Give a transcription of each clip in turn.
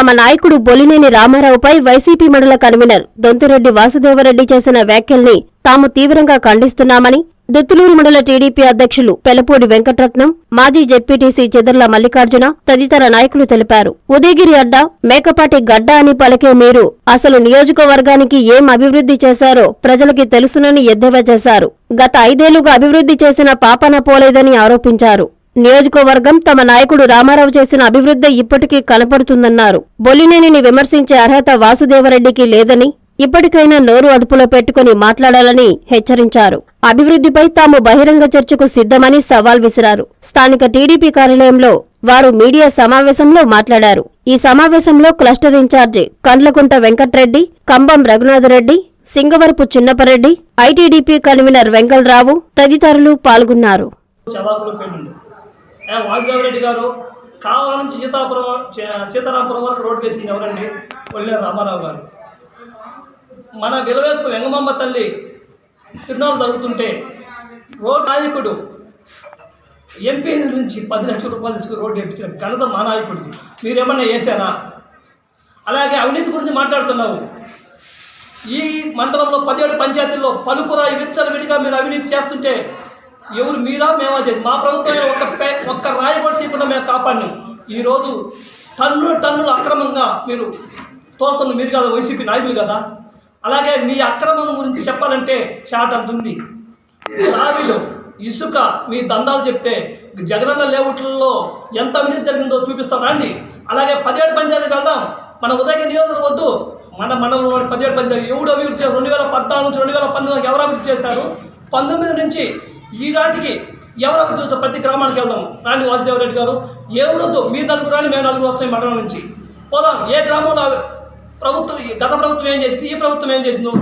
తమ నాయకుడు బొలినేని రామారావుపై వైసీపీ మండల కన్వీనర్ దొంతిరెడ్డి వాసుదేవరెడ్డి చేసిన వ్యాఖ్యల్ని తాము తీవ్రంగా ఖండిస్తున్నామని దుత్తులూరు మండల టీడీపీ అధ్యక్షులు పెలపూడి వెంకటరత్నం మాజీ జెడ్పీటీసీ చెదర్ల మల్లికార్జున తదితర నాయకులు తెలిపారు. ఉదయగిరి అడ్డా మేకపాటి గడ్డ అని పలికే మీరు అసలు నియోజకవర్గానికి ఏం అభివృద్ధి చేశారో ప్రజలకి తెలుసునని ఎద్దేవా చేశారు. గత ఐదేళ్ళుగా అభివృద్ధి చేసిన పాపన పోలేదని ఆరోపించారు. నియోజకవర్గం తమ నాయకుడు రామారావు చేసిన అభివృద్ధి ఇప్పటికీ కనపడుతుందన్నారు. బొలినేనిని విమర్శించే అర్హత వాసుదేవరెడ్డికి లేదని ఇప్పటికైనా నోరు అదుపులో పెట్టుకుని మాట్లాడాలని హెచ్చరించారు. అభివృద్ధిపై తాము బహిరంగ చర్చకు సిద్ధమని సవాల్ విసిరారు. స్థానిక టీడీపీ కార్యాలయంలో వారు మీడియా సమావేశంలో మాట్లాడారు. ఈ సమావేశంలో cluster incharge Kandlakunta Venkatreddy Kambam Raghunathareddy Singavarapu Chinnapareddy ITDP convener Venkalarao తదితరులు పాల్గొన్నారు. చవాకులు వాసుదేవరెడ్డి గారు కావాల నుంచి సీతాపురం సీతారాపురం వరకు రోడ్డు తెచ్చింది ఎవరండి? ఒళ్ళే రామారావు గారు. మన విలవేపు వెంగమాంబ తల్లి తిరునాలు జరుగుతుంటే ఓ నాయకుడు ఎంపీ నుంచి పది లక్షల రూపాయలు తీసుకుని రోడ్డు వేయించిన ఘనత మా నాయకుడిది. మీరేమన్నా చేశారా? అలాగే అవినీతి గురించి మాట్లాడుతున్నావు. ఈ మండలంలో పదిహేడు పంచాయతీల్లో పలుకురాయి విచ్చలవిడిగా మీరు అవినీతి చేస్తుంటే ఎవరు మీరా మేమా చేసి మా ప్రభుత్వమే ఒక్క ఒక్క రాయి కూడా తీయకుండా మేము కాపాడినాం. ఈరోజు టన్నులు టన్నులు అక్రమంగా మీరు తోలుతున్న మీరు కదా వైసీపీ నాయకులు కదా. అలాగే మీ అక్రమం గురించి చెప్పాలంటే చాట్ అంత సావిలు ఇసుక మీ దందాలు చెప్తే జగనన్న లేఅవుట్లలో ఎంత అవినీతి జరిగిందో చూపిస్తాం. రండి. అలాగే పదిహేడు పంచాయతీకి వెళ్దాం. మన ఉదయం నియోజకవర్గం వద్దు. మన మండలంలోని పదిహేడు పంచాయతీ ఎవడు అభివృద్ధి చేశారు రెండు వేల పద్నాలుగు నుంచి రెండు వేల పంతొమ్మిది ఎవరు అభివృద్ధి చేశారు? పంతొమ్మిది నుంచి ఈ నాటికి ఎవరు చూస్తే ప్రతి గ్రామానికి వెళ్దాం. రాండి వాసుదేవరెడ్డి గారు. ఎవరొద్దు మీరు నలుగురు రాని మేము నలుగురు వచ్చాయి మండలం నుంచి. పోదాం. ఏ గ్రామంలో ప్రభుత్వం గత ప్రభుత్వం ఏం చేసింది? ఈ ప్రభుత్వం ఏం చేసిందో?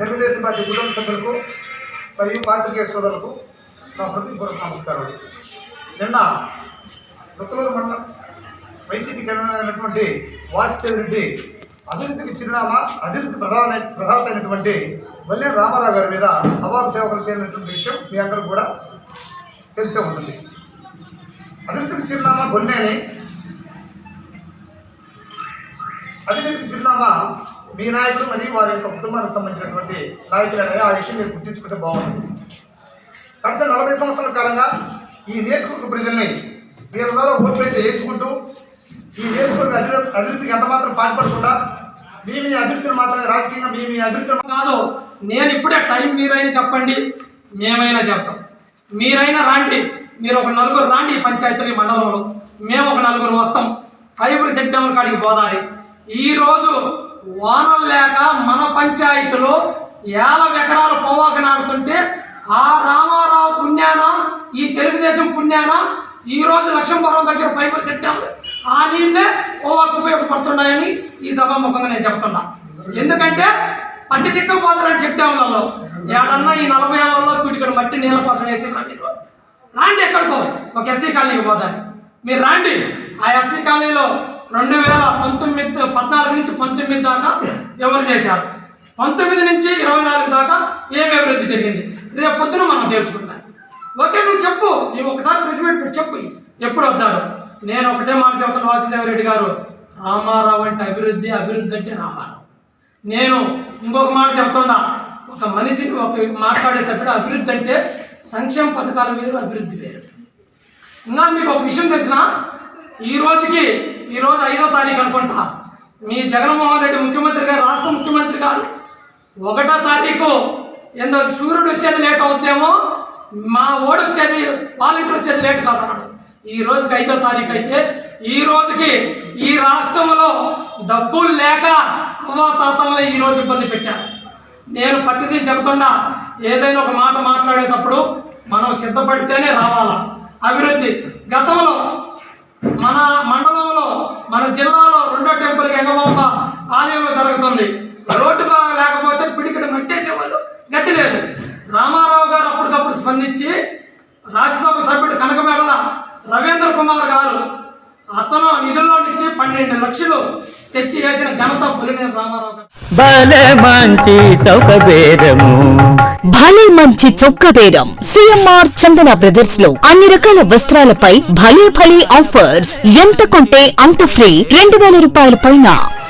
తెలుగుదేశం పార్టీ కుటుంబ సభ్యులకు మరియు పాత్రికేయ సోదరులకు నా హృదయపూర్వక నమస్కారం నిన్న దొత్తలూరు మండలం వైసీపీ అయినటువంటి వాసుదేవ్ రెడ్డి అభివృద్ధికి చిరునామా అభివృద్ధి ప్రధాన ప్రధానమైనటువంటి వల్లే రామారావు గారి మీద అవాకు సేవకులు పేరినటువంటి విషయం మీ అందరూ కూడా తెలిసే ఉంటుంది. అభివృద్ధికి చిరునామా గొన్నేని. అభివృద్ధికి చిరునామా మీ నాయకుడు మరియు వారి యొక్క కుటుంబానికి సంబంధించినటువంటి నాయకులు అనేది ఆ విషయం మీరు గుర్తుంచుకుంటే బాగుంటుంది. గడిచిన నలభై సంవత్సరాల కాలంగా ఈ నియోజకవర్గ ప్రజల్ని వీళ్ళ ద్వారా ఓట్లు అయితే ఈ నియోజకవర్గ అభివృద్ధి అభివృద్ధికి ఎంతమాత్రం పాటుపడకుండా మీ మీ అభివృద్ధిని మాత్రమే రాజకీయంగా మీ మీ అభివృద్ధిని కాదు నేను ఇప్పుడే టైం మీరైనా చెప్పండి మేమైనా చెప్తాం. మీరైనా రాండి మీరు ఒక నలుగురు రాండి ఈ పంచాయతీ మండలంలో. మేము ఒక నలుగురు వస్తాం. ఫైబర్ సెప్టెంబర్ కాడికి పోదాలి ఈరోజు వానలు లేక మన పంచాయతీలో యాభై ఎకరాలు పొవ్వాక నాడుతుంటే ఆ రామారావు పుణ్యాన ఈ తెలుగుదేశం పుణ్యాన ఈ రోజు లక్ష్మీపురం దగ్గర ఫైబర్ సెప్టెంబర్ ఆ నీళ్ళే ఓవాకు ఉపయోగపడుతున్నాయని ఈ సభాముఖంగా నేను చెప్తున్నా. ఎందుకంటే పట్టి చెప్పాము సెప్టెంబర్లో ఏడన్నా ఈ నలభై ఏళ్ళలో పిడికడు మట్టి నీళ్ళ కోసం వేసి మీరు. రాండి ఎక్కడికో. ఒక ఎస్సీ కాలనీకి పోతారు. మీరు రాండి. ఆ ఎస్సీ కాలనీలో రెండు వేల పంతొమ్మిది పద్నాలుగు నుంచి పంతొమ్మిది దాకా ఎవరు చేశారు? పంతొమ్మిది నుంచి ఇరవై నాలుగు దాకా ఏమి అభివృద్ధి జరిగింది? రేపు పొద్దున మనం తేల్చుకుందాం ఓకే నువ్వు చెప్పు. నువ్వు ఒకసారి ప్రెస్ చెప్పు. ఎప్పుడు వస్తారు? నేను ఒకటే మాట చెప్తాను వాసుదేవరెడ్డి గారు. రామారావు అంటే అభివృద్ధి అభివృద్ధి అంటే రామారావు. నేను ఇంకొక మాట చెప్తున్నా ఒక మనిషిని ఒక మాట్లాడేటప్పుడు అభివృద్ధి అంటే సంక్షేమ పథకాల వేరు అభివృద్ధి వేరు. ఇంకా మీకు ఒక విషయం తెలిసిన ఈ రోజుకి ఈరోజు ఐదో తారీఖు అనుకుంటా మీ జగన్మోహన్ రెడ్డి ముఖ్యమంత్రి గారు రాష్ట్ర ముఖ్యమంత్రి గారు ఒకటో తారీఖు ఏందో సూర్యుడు వచ్చేది లేట్ అవుద్దేమో మా ఓడి వచ్చేది వాలంటీర్ వచ్చేది లేట్ కాదన్నాడు. ఈ రోజుకి ఐదో తారీఖు అయితే ఈ రోజుకి ఈ రాష్ట్రంలో డబ్బులు లేక అవ్వాతాతల్ని ఈ రోజు ఇబ్బంది పెట్టారు. నేను ప్రతిదీ చెబుతున్నా ఏదైనా ఒక మాట మాట్లాడేటప్పుడు మనం సిద్ధపడితేనే రావాలా? అభివృద్ధి. గతంలో మన మండలంలో మన జిల్లాలో రెండో టెంపుల్ ఎంగమాంబ ఆలయంలో జరుగుతుంది. రోడ్డు బాగా లేకపోతే పిడికిడి మట్టేసేవాళ్ళు గతి లేదు. రామారావు గారు అప్పటికప్పుడు స్పందించి రాజ్యసభ సభ్యుడు కనకమే రవీంద్ర కుమార్ గారు అతను నిధుల్లో నుంచి పన్నెండు లక్షలు తెచ్చి వేసిన ఘనత బులినేని రామారావు గారు. భలే మంచి చౌక బేరము భలే మంచి చొక్క బేరం సిఎంఆర్ చందన బ్రదర్స్లో అన్ని రకాల వస్త్రాలపై భలే భలే ఆఫర్స్. ఎంత కొంటే అంత ఫ్రీ. రెండు వేల రూపాయల పైన.